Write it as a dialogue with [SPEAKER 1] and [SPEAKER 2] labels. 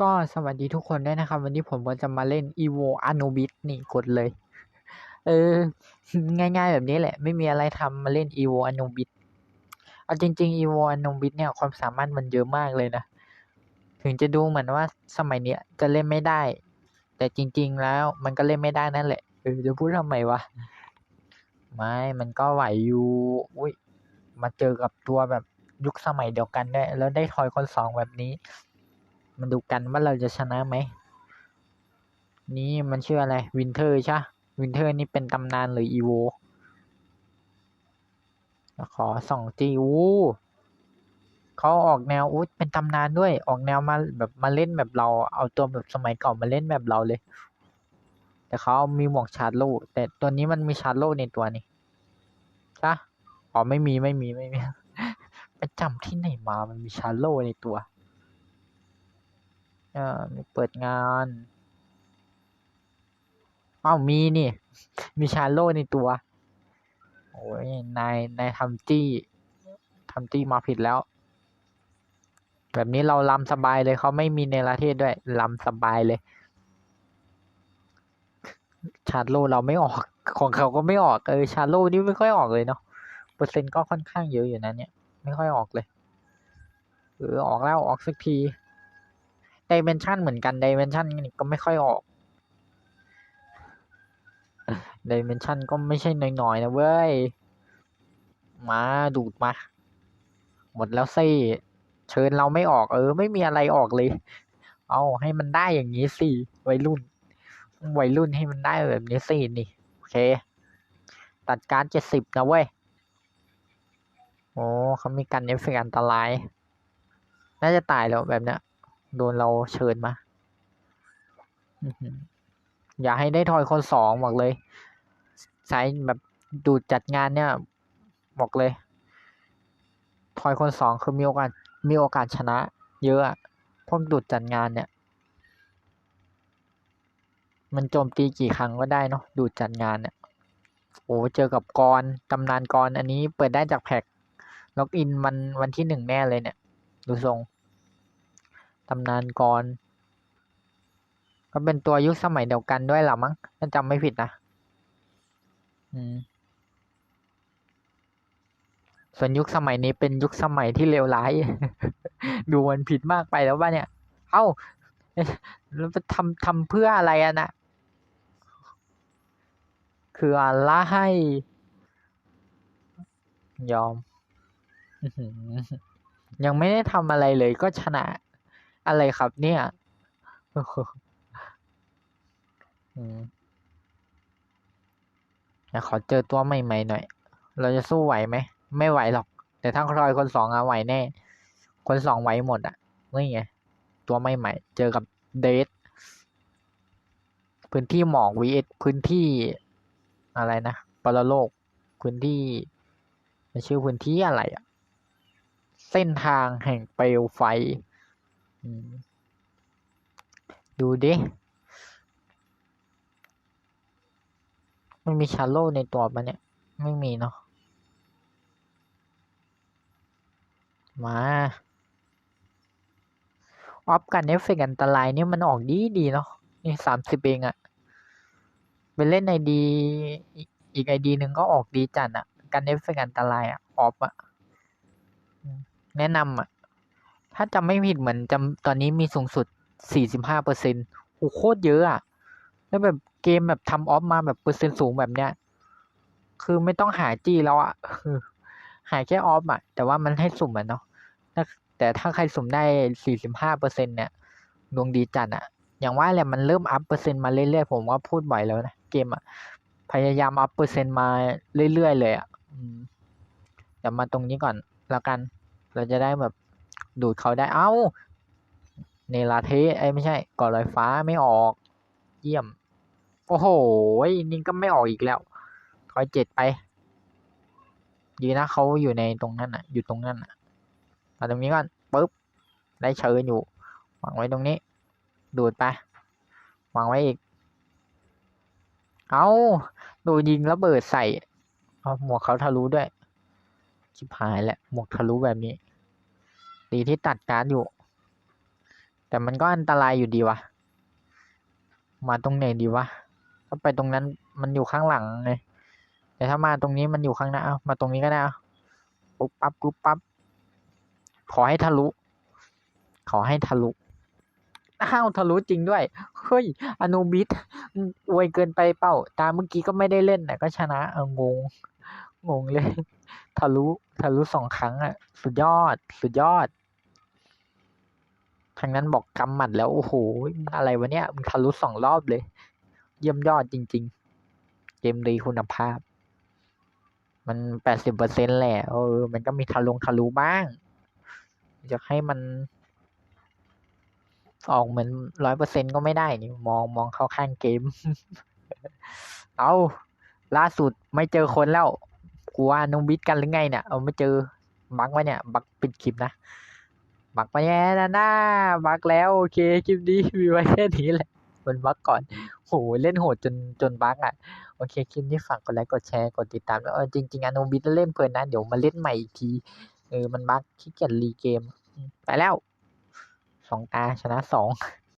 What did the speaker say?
[SPEAKER 1] ก็สวัสดีทุกคนด้วยนะครับ วันนี้ผมก็จะมาเล่น evo anubis นี่กดเลย เออ ง่ายๆแบบนี้แหละ ไม่มีอะไรทำมาเล่น evo anubis เอาจริงๆ evo anubis เนี่ยความสามารถมันเยอะมากเลยนะ ถึงจะดูเหมือนว่าสมัยเนี้ยจะเล่นไม่ได้ แต่จริง ๆ แล้วมันก็เล่นไม่ได้นั่นแหละ เออจะพูดทำไมวะ ไม่ มันก็ไหวอยู่ อุ้ย มาเจอกับตัวแบบยุคสมัยเดียวกันได้แล้วได้ทอยคนสองแบบนี้ มาดูกันว่าเราจะชนะไหม นี่มันชื่ออะไรวินเทอร์ใช่วินเทอร์นี่เป็นตำนานหรืออีโวขอส่องจีวูเขาออกแนวอู้เป็นตำนานด้วย ออกแนวมาแบบมาเล่นแบบเรา เอาตัวแบบสมัยเก่ามาเล่นแบบเราเลย แต่เขามีหมวกชาร์โลแต่ตัวนี้มันมีชาร์โลในตัวนี่ใช่อ๋อไม่มีไม่มีไม่มีไปจำที่ไหนมา มันมีชาร์โลในตัว เออมีเปิดงานอ้าวมีนี่ มีชาโล่ในตัว โอ้ยนายนายทำจี้ทำจี้มาผิดแล้ว แบบนี้เราลำสบายเลยเขาไม่มีเนประเทศด้วยลำสบายเลย ชาโลเราไม่ออกของเขาก็ไม่ออกเออชาโลนี่ไม่ค่อยออกเลยเนาะเปอร์เซ็นต์ก็ค่อนข้างเยอะอยู่นะเนี่ย ไม่ค่อยออกเลยเออออกแล้วออกสักที ดิเมนชันเหมือนกันดิเมนชันนี่ก็ไม่ค่อยออกดิเมนชันก็ไม่ใช่น้อยๆนะเว้ย มาดูดมา หมดแล้วสิเชิญเราไม่ออก เออ ไม่มีอะไรออกเลย เอาให้มันได้อย่างนี้สิวัยรุ่น วัยรุ่นให้มันได้แบบนี้สินี่ โอเค ตัดการเจ็ดสิบนะเว้ยโอ้เขามีกันเอฟเฟกอันตราย น่าจะตายแล้วแบบเนี้ย โดนเราเชิญมา อย่าให้ได้ทอยคนสองบอกเลย สายแบบดูจัดงานเนี่ย บอกเลย ทอยคนสองคือมีโอกาสมีโอกาสชนะ เยอะพวกดูดจัดงานเนี่ย มันโจมตีกี่ครั้งก็ได้เนาะดูดจัดงานเนี่ยโอ้เจอกับกรตำนานกรอันนี้เปิดได้จากแพ็กล็อกอินมันวันที่หนึ่งแน่เลยเนี่ย ดูทรง ตำนานกร ก็เป็นตัวยุคสมัยเดียวกันด้วยหรอมั้งถ้าจำไม่ผิดนะอืมส่วนยุคสมัยนี้เป็นยุคสมัยที่เลวร้าย ดูมันผิดมากไปแล้วว่าเนี่ย เอ้าแล้วทำทำเพื่ออะไรอะนะคืออะไรให้ยอม ยังไม่ได้ทำอะไรเลยก็ชนะ อะไรครับเนี่ยอยากขอเจอตัวใหม่ๆหน่อย เราจะสู้ไหวไหม ไม่ไหวหรอก แต่ถ้าครอยคนสองอะไหวแน่ คนสองไหวหมดอะนี่ไง ตัวใหม่ๆ เจอกับเดทพื้นที่หมอก vs พื้นที่อะไรนะปรโลก พื้นที่มันชื่อพื้นที่อะไรอะเส้นทางแห่งเปลวไฟ ดูดิ มันมีชาโลในตัวปะเนี่ย ไม่มีเนาะ มาออฟกันเอฟเฟกอันตรายนี่มันออกดีดีเนาะ นี่สามสิบเองอะไปเล่นไอดีอีกไอดีหนึ่งก็ออกดีจัดอะกันเอฟเฟกอันตรายอะออฟอะแนะนำอะ ถ้าจำไม่ผิดเหมือนจำตอนนี้มีสูงสุดสี่สิบห้าเปอร์เซ็นต์โอ้โคตรเยอะอะแล้วแบบเกมแบบทำออฟมาแบบเปอร์เซ็นต์สูงแบบเนี้ย คือไม่ต้องหาจี้แล้วอะหายแค่ออฟอะแต่ว่ามันให้สุ่มอะเนาะแต่ถ้าใครสุ่มได้สี่สิบห้าเปอร์เซ็นเนี่ยดวงดีจัดอะอย่างว่าแหละมันเริ่มอัพเปอร์เซ็นต์มาเรื่อยๆผมว่าพูดบ่อยแล้วนะเกมอะพยายามอัพเปอร์เซ็นต์มาเรื่อยๆเลยอะเดี๋ยวมาตรงนี้ก่อนแล้วกัน เราจะได้แบบ ดูดเขาได้เอ้าเนลาเทสไอ้ไม่ใช่ก่อลอยฟ้าไม่ออก เยี่ยม โอ้โหนี่ก็ไม่ออกอีกแล้วถอยเจ็ดไปดีนะเขาอยู่ในตรงนั้นอะ อยู่ตรงนั้นอะมาตรงนี้ก่อนปุ๊บได้เชิญอยู่วางไว้ตรงนี้ ดูดไปวางไว้อีก เอาดูยิงแล้วเบิดใส่เอาหมวกเขาทะลุด้วยชิบหายแหละหมวกทะลุแบบนี้ ดีที่ตัดการอยู่ แต่มันก็อันตรายอยู่ดีวะ มาตรงไหนดีวะ ถ้าไปตรงนั้นมันอยู่ข้างหลังไงแต่ถ้ามาตรงนี้มันอยู่ข้างหน้าเอามาตรงนี้ก็ได้เอาปุ๊บปั๊บปุ๊บปั๊บขอให้ทะลุ ขอให้ทะลุอ้าวทะลุจริงด้วย เฮ้ย อนุบิสอวยเกินไปเปล่าตาเมื่อกี้ก็ไม่ได้เล่นแต่ก็ชนะ เอองง งงเลย ทะลุ ทะลุสองครั้งอะ สุดยอด สุดยอด ทางนั้นบอกกำหมัดแล้วโอ้โหอะไรวะเนี่ยมึงทะลุสองรอบเลย เยี่ยมยอดจริง ๆ เกมดีคุณภาพ มันแปดสิบเปอร์เซ็นแหละเออมันก็มีทะลุงทะลุบ้างจะให้มัน ออกเหมือนร้อยเปอร์เซ็นก็ไม่ได้นี่มองมองเข้าข้างเกม เอาล่าสุดไม่เจอคนแล้วกูว่านุงบิดกันหรือไงเนี่ย เอาไม่เจอบักวะเนี่ย บักปิดคลิปนะ บักไปแย่นะหน้าบักแล้วโอเคคลิปนี้มีไว้แค่นี้แหละมันบักก่อนโหเล่นโหดจนจนบักอะ โอเคคลิปนี้ฝากกดไลค์กดแชร์กดติดตามแล้วจริงจริงๆอนุบิดเล่นเพลินนะ เดี๋ยวมาเล่นใหม่อีกทีเออมันบักขี้เกียจรีเกม ไปแล้วสองตาชนะสอง